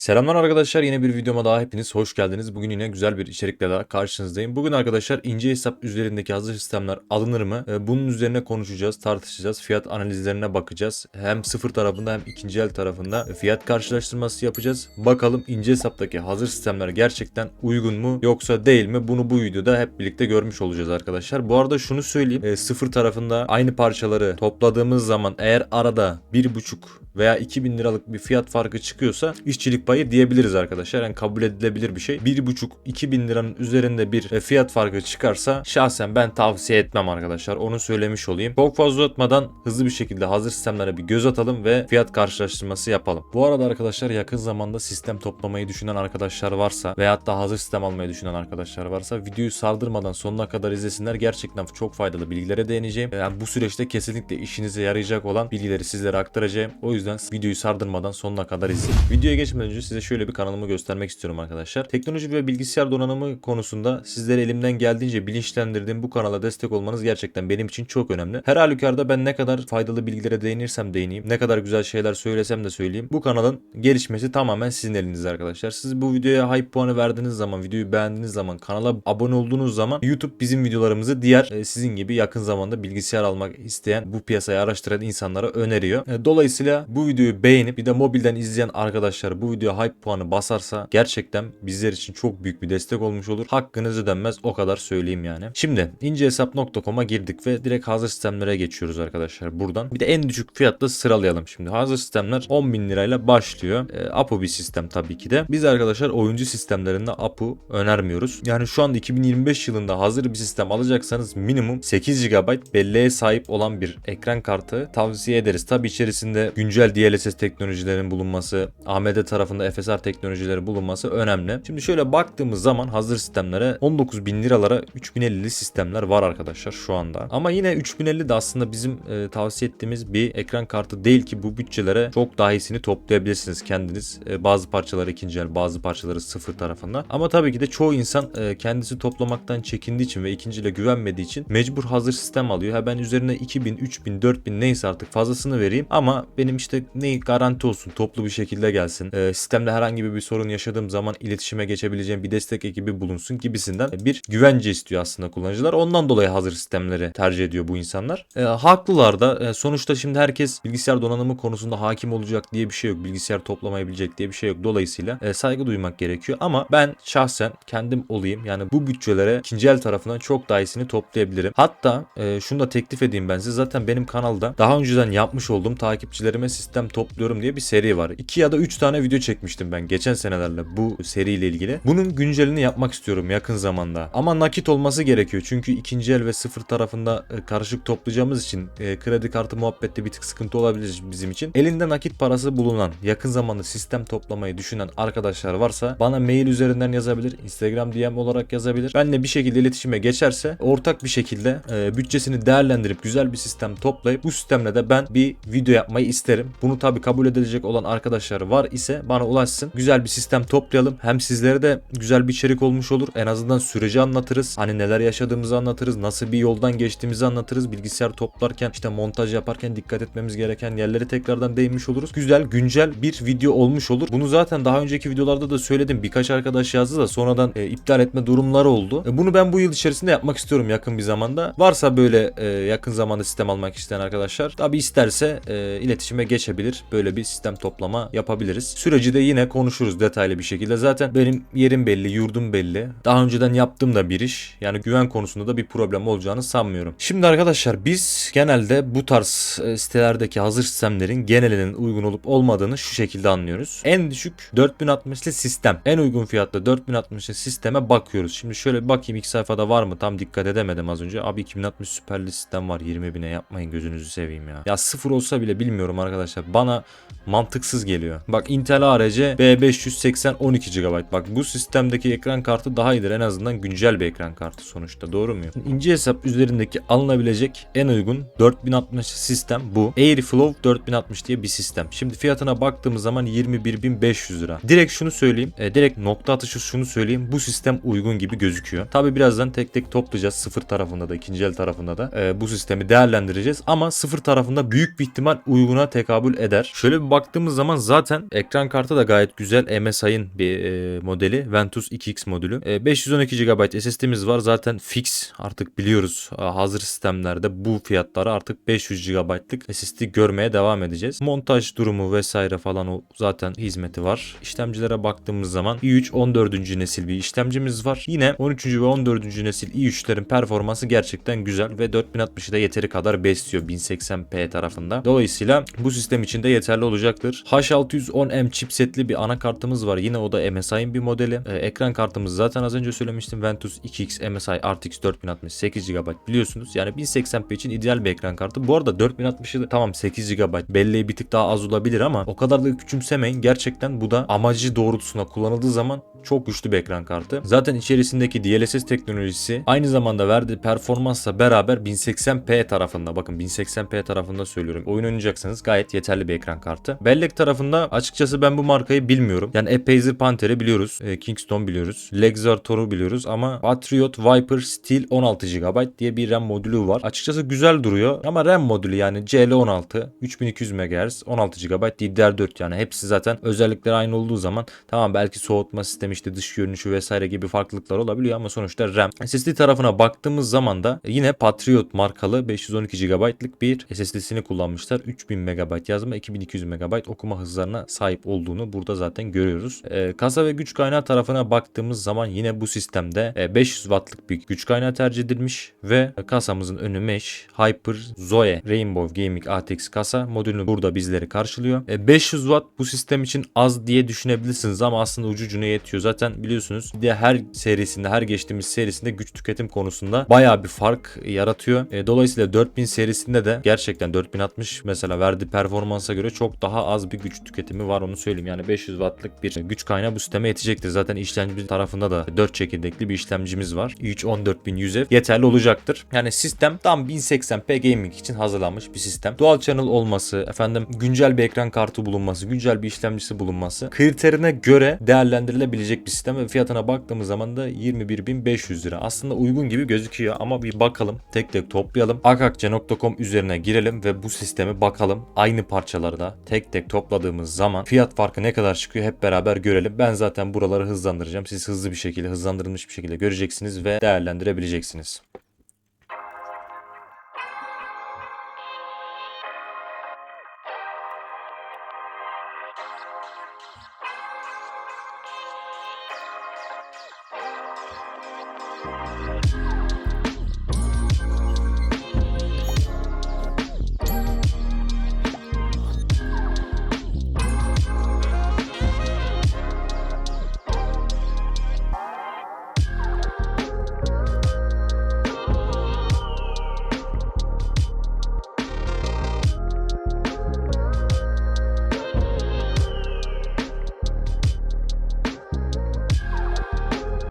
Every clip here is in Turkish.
Selamlar arkadaşlar yine bir videoma daha hepiniz hoş geldiniz. Bugün yine güzel bir içerikle daha karşınızdayım. Bugün arkadaşlar ince hesap üzerindeki hazır sistemler alınır mı? Ee, Bunun üzerine konuşacağız, tartışacağız, fiyat analizlerine bakacağız. Hem sıfır tarafında hem ikinci el tarafında fiyat karşılaştırması yapacağız. Bakalım ince hesaptaki hazır sistemler gerçekten uygun mu yoksa değil mi? Bunu bu videoda hep birlikte görmüş olacağız arkadaşlar. Bu arada şunu söyleyeyim. Ee, Sıfır tarafında aynı parçaları topladığımız zaman eğer arada bir buçuk veya 2000 liralık bir fiyat farkı çıkıyorsa işçilik payı diyebiliriz arkadaşlar. Yani kabul edilebilir bir şey. 1,5-2000 liranın üzerinde bir e, fiyat farkı çıkarsa şahsen ben tavsiye etmem arkadaşlar. Onu söylemiş olayım. Çok fazla uzatmadan hızlı bir şekilde hazır sistemlere bir göz atalım ve fiyat karşılaştırması yapalım. Bu arada arkadaşlar yakın zamanda sistem toplamayı düşünen arkadaşlar varsa veyahut da hazır sistem almayı düşünen arkadaşlar varsa videoyu sardırmadan sonuna kadar izlesinler. Gerçekten çok faydalı bilgilere değineceğim. Yani bu süreçte kesinlikle işinize yarayacak olan bilgileri sizlere aktaracağım. O yüzden videoyu sardırmadan sonuna kadar izleyin. Videoya geçmeden önce size şöyle bir kanalımı göstermek istiyorum arkadaşlar. Teknoloji ve bilgisayar donanımı konusunda sizlere elimden geldiğince bilinçlendirdiğim bu kanala destek olmanız gerçekten benim için çok önemli. Her halükarda ben ne kadar faydalı bilgilere değinirsem değineyim, ne kadar güzel şeyler söylesem de söyleyeyim. Bu kanalın gelişmesi tamamen sizin elinizde arkadaşlar. Siz bu videoya hype puanı verdiğiniz zaman, videoyu beğendiğiniz zaman, kanala abone olduğunuz zaman YouTube bizim videolarımızı diğer e, sizin gibi yakın zamanda bilgisayar almak isteyen, bu piyasayı araştıran insanlara öneriyor. E, Dolayısıyla bu videoyu beğenip bir de mobilden izleyen arkadaşlar bu video hype puanı basarsa gerçekten bizler için çok büyük bir destek olmuş olur. Hakkınız ödenmez o kadar söyleyeyim yani. Şimdi incehesap.com'a girdik ve direkt hazır sistemlere geçiyoruz arkadaşlar buradan. Bir de en düşük fiyatla sıralayalım şimdi. Hazır sistemler 10 bin lirayla başlıyor. E, APU bir sistem tabii ki de. Biz arkadaşlar oyuncu sistemlerinde APU önermiyoruz. Yani şu anda 2025 yılında hazır bir sistem alacaksanız minimum 8 GB belleğe sahip olan bir ekran kartı tavsiye ederiz. Tabii içerisinde güncel DLSS teknolojilerin bulunması, AMD tarafında FSR teknolojileri bulunması önemli. Şimdi şöyle baktığımız zaman hazır sistemlere 19 bin liralara 3050'li sistemler var arkadaşlar şu anda. Ama yine 3050 de aslında bizim e, tavsiye ettiğimiz bir ekran kartı değil ki bu bütçelere çok daha iyisini toplayabilirsiniz kendiniz. E, bazı parçaları ikinci el, bazı parçaları sıfır tarafında. Ama tabii ki de çoğu insan e, kendisi toplamaktan çekindiği için ve ikinci ile güvenmediği için mecbur hazır sistem alıyor. Ha ben üzerine 2000, 3000, 4000 neyse artık fazlasını vereyim ama benim işte ne garanti olsun toplu bir şekilde gelsin. E, sistemde herhangi bir sorun yaşadığım zaman iletişime geçebileceğim bir destek ekibi bulunsun gibisinden bir güvence istiyor aslında kullanıcılar. Ondan dolayı hazır sistemleri tercih ediyor bu insanlar. E, haklılar da E, sonuçta şimdi herkes bilgisayar donanımı konusunda hakim olacak diye bir şey yok. Bilgisayar toplamayabilecek diye bir şey yok. Dolayısıyla e, saygı duymak gerekiyor. Ama ben şahsen kendim olayım. Yani bu bütçelere ikinci el tarafından çok daha iyisini toplayabilirim. Hatta e, şunu da teklif edeyim ben size. Zaten benim kanalda daha önceden yapmış olduğum takipçilerime sistem topluyorum diye bir seri var. 2 ya da 3 tane video çekmiştim ben geçen senelerle bu seriyle ilgili. Bunun güncelini yapmak istiyorum yakın zamanda. Ama nakit olması gerekiyor. Çünkü ikinci el ve sıfır tarafında e, karışık toplayacağımız için e, kredi kartı muhabbette bir tık sıkıntı olabilir bizim için. Elinde nakit parası bulunan, yakın zamanda sistem toplamayı düşünen arkadaşlar varsa bana mail üzerinden yazabilir, Instagram DM olarak yazabilir. Benle bir şekilde iletişime geçerse ortak bir şekilde e, bütçesini değerlendirip güzel bir sistem toplayıp bu sistemle de ben bir video yapmayı isterim. Bunu tabi kabul edilecek olan arkadaşlar var ise bana ulaşsın. Güzel bir sistem toplayalım. Hem sizlere de güzel bir içerik olmuş olur. En azından süreci anlatırız. Hani neler yaşadığımızı anlatırız. Nasıl bir yoldan geçtiğimizi anlatırız. Bilgisayar toplarken işte montaj yaparken dikkat etmemiz gereken yerleri tekrardan değinmiş oluruz. Güzel, güncel bir video olmuş olur. Bunu zaten daha önceki videolarda da söyledim. Birkaç arkadaş yazdı da sonradan e, iptal etme durumları oldu. E, bunu ben bu yıl içerisinde yapmak istiyorum yakın bir zamanda. Varsa böyle e, yakın zamanda sistem almak isteyen arkadaşlar tabi isterse e, iletişime geçebilir. Böyle bir sistem toplama yapabiliriz. Süreci de yine konuşuruz detaylı bir şekilde. Zaten benim yerim belli, yurdum belli. Daha önceden yaptığım da bir iş. Yani güven konusunda da bir problem olacağını sanmıyorum. Şimdi arkadaşlar biz genelde bu tarz e, sitelerdeki hazır sistemlerin genelinin uygun olup olmadığını şu şekilde anlıyoruz. En düşük 4060'lı sistem. En uygun fiyatlı 4060'lı sisteme bakıyoruz. Şimdi şöyle bir bakayım ilk sayfada var mı? Tam dikkat edemedim az önce. Abi 2060 süperli sistem var 20 bine yapmayın gözünüzü seveyim ya. Ya sıfır olsa bile bilmiyorum arkadaşlar. Bana mantıksız geliyor. Bak Intel ARC B580 12 GB. Bak bu sistemdeki ekran kartı daha iyidir. En azından güncel bir ekran kartı sonuçta. Doğru muyum? İnce hesap üzerindeki alınabilecek en uygun 4060 sistem bu. Airflow 4060 diye bir sistem. Şimdi fiyatına baktığımız zaman 21.500 lira. Direkt şunu söyleyeyim. E, direkt nokta atışı şunu söyleyeyim. Bu sistem uygun gibi gözüküyor. Tabi birazdan tek tek toplayacağız. Sıfır tarafında da ikinci el tarafında da e, bu sistemi değerlendireceğiz. Ama sıfır tarafında büyük bir ihtimal uyguna tekabül eder. Şöyle bir baktığımız zaman zaten ekran kartı da gayet güzel. MSI'ın bir e, modeli. Ventus 2X modülü. E, 512 GB SSD'miz var. Zaten fix artık biliyoruz e, hazır sistemlerde bu fiyatlara artık 500 GB'lık SSD görmeye devam edeceğiz. Montaj durumu vesaire falan o zaten hizmeti var. İşlemcilere baktığımız zaman i3 14. nesil bir işlemcimiz var. Yine 13. ve 14. nesil i3'lerin performansı gerçekten güzel ve 4060'ı da yeteri kadar besliyor 1080p tarafında. Dolayısıyla bu sistem için de yeterli olacaktır. H610M chipsetli bir anakartımız var. Yine o da MSI'ın bir modeli. Ee, ekran kartımız zaten az önce söylemiştim. Ventus 2X MSI RTX 4060 8 GB biliyorsunuz. Yani 1080p için ideal bir ekran kartı. Bu arada 4060'ı da tamam 8 GB belleği bir tık daha az olabilir ama o kadar da küçümsemeyin. Gerçekten bu da amacı doğrultusunda kullanıldığı zaman çok güçlü bir ekran kartı. Zaten içerisindeki DLSS teknolojisi aynı zamanda verdiği performansla beraber 1080p tarafında bakın 1080p tarafında söylüyorum. Oyun oynayacaksanız gayet yeterli bir ekran kartı. Bellek tarafında açıkçası ben bu markayı bilmiyorum. Yani Apacer Panther'i biliyoruz. e, Kingston biliyoruz. Lexar Tor'u biliyoruz ama Patriot Viper Steel 16 GB diye bir RAM modülü var. Açıkçası güzel duruyor ama RAM modülü yani CL16 3200 MHz 16 GB DDR4 yani hepsi zaten özellikleri aynı olduğu zaman tamam belki soğutma sistemi işte dış görünüşü vesaire gibi farklılıklar olabiliyor ama sonuçta RAM. SSD tarafına baktığımız zaman da yine Patriot markalı 512 GB'lık bir SSD'sini kullanmışlar. 3000 MB yazma 2200 MB okuma hızlarına sahip olduğunu burada zaten görüyoruz. Ee, kasa ve güç kaynağı tarafına baktığımız zaman yine bu sistemde e, 500 Watt'lık bir güç kaynağı tercih edilmiş ve kasamızın önü mesh Hyper Zoe Rainbow Gaming ATX kasa modülünü burada bizleri karşılıyor. E, 500 Watt bu sistem için az diye düşünebilirsiniz ama aslında ucucuna yetiyor. Zaten biliyorsunuz diye her serisinde her geçtiğimiz serisinde güç tüketim konusunda bayağı bir fark yaratıyor. E, dolayısıyla 4000 serisinde de gerçekten 4060 mesela verdiği performansa göre çok daha az bir güç tüketimi var onu söyleyeyim. Yani 500 wattlık bir güç kaynağı bu sisteme yetecektir. Zaten işlemci tarafında da 4 çekirdekli bir işlemcimiz var. i3 14100F yeterli olacaktır. Yani sistem tam 1080p gaming için hazırlanmış bir sistem. Dual channel olması, efendim güncel bir ekran kartı bulunması, güncel bir işlemcisi bulunması kriterine göre değerlendirilebilecek bir sistem ve fiyatına baktığımız zaman da 21.500 lira. Aslında uygun gibi gözüküyor ama bir bakalım tek tek toplayalım. akakçe.com üzerine girelim ve bu sistemi bakalım. Aynı parçaları da tek tek topladığımız zaman fiyat farkı ne kadar çıkıyor hep beraber görelim. Ben zaten buraları hızlandıracağım. Siz hızlı bir şekilde, hızlandırılmış bir şekilde göreceksiniz ve değerlendirebileceksiniz.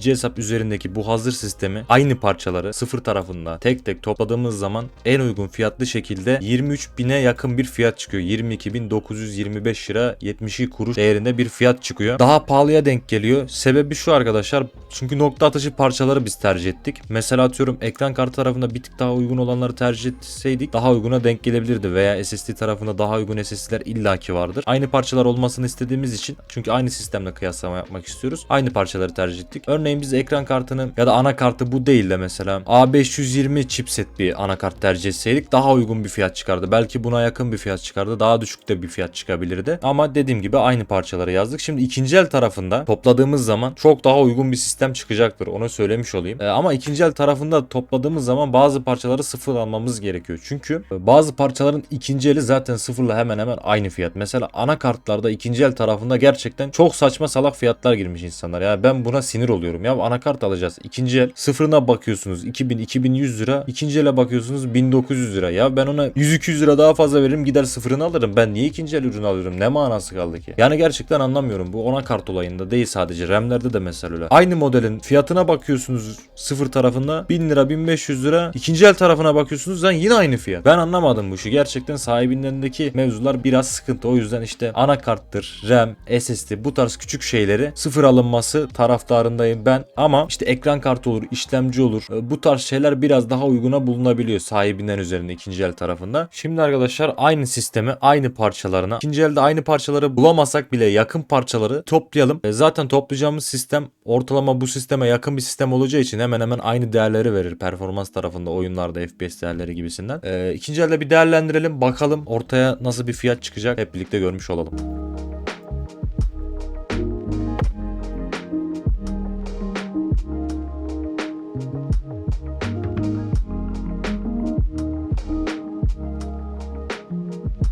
İnce hesap üzerindeki bu hazır sistemi aynı parçaları sıfır tarafında tek tek topladığımız zaman en uygun fiyatlı şekilde 23 bine yakın bir fiyat çıkıyor. 22.925 lira 72 kuruş değerinde bir fiyat çıkıyor. Daha pahalıya denk geliyor. Sebebi şu arkadaşlar. Çünkü nokta atışı parçaları biz tercih ettik. Mesela atıyorum ekran kartı tarafında bir tık daha uygun olanları tercih etseydik daha uyguna denk gelebilirdi veya SSD tarafında daha uygun SSD'ler illaki vardır. Aynı parçalar olmasını istediğimiz için çünkü aynı sistemle kıyaslama yapmak istiyoruz. Aynı parçaları tercih ettik. Örneğin biz ekran kartını ya da anakartı bu değil de mesela A520 chipset bir anakart tercih etseydik daha uygun bir fiyat çıkardı. Belki buna yakın bir fiyat çıkardı. Daha düşük de bir fiyat çıkabilirdi. Ama dediğim gibi aynı parçaları yazdık. Şimdi ikinci el tarafında topladığımız zaman çok daha uygun bir sistem çıkacaktır. Onu söylemiş olayım. Ee, ama ikinci el tarafında topladığımız zaman bazı parçaları sıfır almamız gerekiyor. Çünkü e, bazı parçaların ikinci eli zaten sıfırla hemen hemen aynı fiyat. Mesela anakartlarda ikinci el tarafında gerçekten çok saçma salak fiyatlar girmiş insanlar. Yani ben buna sinir oluyorum. Ya anakart alacağız. İkinci el sıfırına bakıyorsunuz 2000 2100 lira. İkinci ele bakıyorsunuz 1900 lira. Ya ben ona 100-200 lira daha fazla veririm gider sıfırını alırım. Ben niye ikinci el ürün alıyorum? Ne manası kaldı ki? Yani gerçekten anlamıyorum. Bu anakart olayında değil sadece. RAM'lerde de mesela öyle. Aynı modelin fiyatına bakıyorsunuz sıfır tarafında 1000 lira 1500 lira. İkinci el tarafına bakıyorsunuz lan yine aynı fiyat. Ben anlamadım bu işi. Gerçekten sahibinlerindeki mevzular biraz sıkıntı. O yüzden işte anakarttır, RAM, SSD bu tarz küçük şeyleri sıfır alınması taraftarındayım. Ben ben ama işte ekran kartı olur, işlemci olur. E, Bu tarz şeyler biraz daha uyguna bulunabiliyor sahibinden üzerinde ikinci el tarafında. Şimdi arkadaşlar aynı sistemi aynı parçalarına ikinci elde aynı parçaları bulamasak bile yakın parçaları toplayalım. E, Zaten toplayacağımız sistem ortalama bu sisteme yakın bir sistem olacağı için hemen hemen aynı değerleri verir performans tarafında oyunlarda FPS değerleri gibisinden. E, ikinci elde bir değerlendirelim bakalım ortaya nasıl bir fiyat çıkacak hep birlikte görmüş olalım.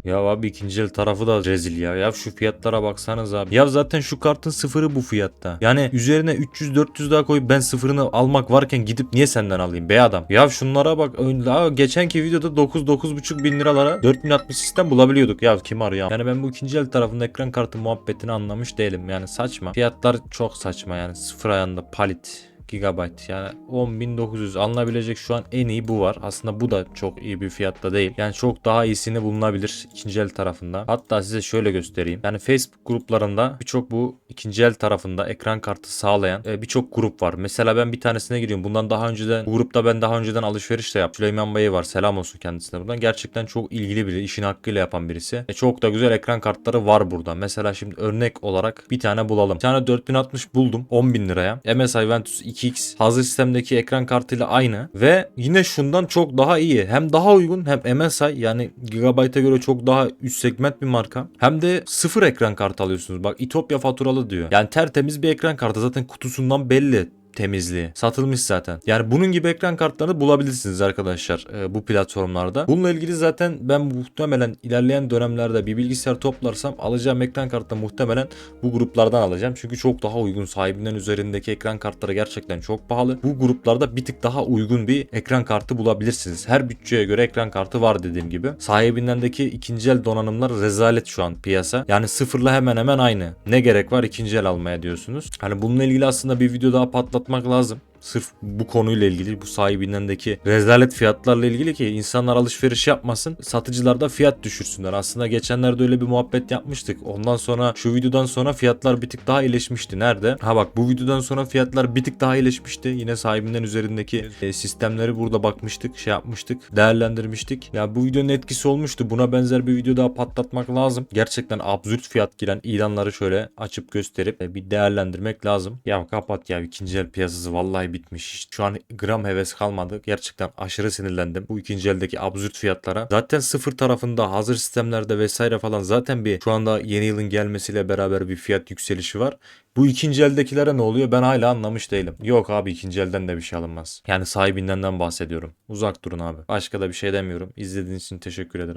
Ya abi ikinci el tarafı da rezil ya. Ya şu fiyatlara baksanız abi. Ya zaten şu kartın sıfırı bu fiyatta. Yani üzerine 300-400 daha koyup ben sıfırını almak varken gidip niye senden alayım be adam? Ya şunlara bak. Ön- geçenki videoda 9-9,5 bin liralara 4060 sistem bulabiliyorduk. Ya kim arıyor? Yani ben bu ikinci el tarafında ekran kartı muhabbetini anlamış değilim. Yani saçma. Fiyatlar çok saçma yani. Sıfır ayağında palit. GB yani 10.900 alınabilecek şu an en iyi bu var. Aslında bu da çok iyi bir fiyatta değil. Yani çok daha iyisini bulunabilir ikinci el tarafında. Hatta size şöyle göstereyim. Yani Facebook gruplarında birçok bu ikinci el tarafında ekran kartı sağlayan e, birçok grup var. Mesela ben bir tanesine giriyorum. Bundan daha önceden bu grupta ben daha önceden alışveriş de yaptım. Süleyman Bey var. Selam olsun kendisine buradan. Gerçekten çok ilgili biri. işini hakkıyla yapan birisi. E, çok da güzel ekran kartları var burada. Mesela şimdi örnek olarak bir tane bulalım. Bir tane 4060 buldum 10.000 liraya. MSI Ventus 2X hazır sistemdeki ekran kartıyla aynı ve yine şundan çok daha iyi. Hem daha uygun hem MSI yani Gigabyte'a göre çok daha üst segment bir marka. Hem de sıfır ekran kartı alıyorsunuz. Bak İtopya faturalı diyor. Yani tertemiz bir ekran kartı zaten kutusundan belli temizliği. Satılmış zaten. Yani bunun gibi ekran kartlarını bulabilirsiniz arkadaşlar e, bu platformlarda. Bununla ilgili zaten ben muhtemelen ilerleyen dönemlerde bir bilgisayar toplarsam alacağım ekran kartı muhtemelen bu gruplardan alacağım. Çünkü çok daha uygun sahibinden üzerindeki ekran kartları gerçekten çok pahalı. Bu gruplarda bir tık daha uygun bir ekran kartı bulabilirsiniz. Her bütçeye göre ekran kartı var dediğim gibi. Sahibindendeki ikinci el donanımlar rezalet şu an piyasa. Yani sıfırla hemen hemen aynı. Ne gerek var ikinci el almaya diyorsunuz. Hani bununla ilgili aslında bir video daha patlatmak lazım. Sırf bu konuyla ilgili bu sahibindendeki rezalet fiyatlarla ilgili ki insanlar alışveriş yapmasın satıcılar da fiyat düşürsünler. Aslında geçenlerde öyle bir muhabbet yapmıştık. Ondan sonra şu videodan sonra fiyatlar bir tık daha iyileşmişti. Nerede? Ha bak bu videodan sonra fiyatlar bir tık daha iyileşmişti. Yine sahibinden üzerindeki e, sistemleri burada bakmıştık, şey yapmıştık, değerlendirmiştik. Ya bu videonun etkisi olmuştu. Buna benzer bir video daha patlatmak lazım. Gerçekten absürt fiyat giren ilanları şöyle açıp gösterip e, bir değerlendirmek lazım. Ya kapat ya ikinci el piyasası vallahi bitmiş. Şu an gram heves kalmadı. Gerçekten aşırı sinirlendim. Bu ikinci eldeki absürt fiyatlara. Zaten sıfır tarafında hazır sistemlerde vesaire falan zaten bir şu anda yeni yılın gelmesiyle beraber bir fiyat yükselişi var. Bu ikinci eldekilere ne oluyor ben hala anlamış değilim. Yok abi ikinci elden de bir şey alınmaz. Yani sahibinden bahsediyorum. Uzak durun abi. Başka da bir şey demiyorum. İzlediğiniz için teşekkür ederim.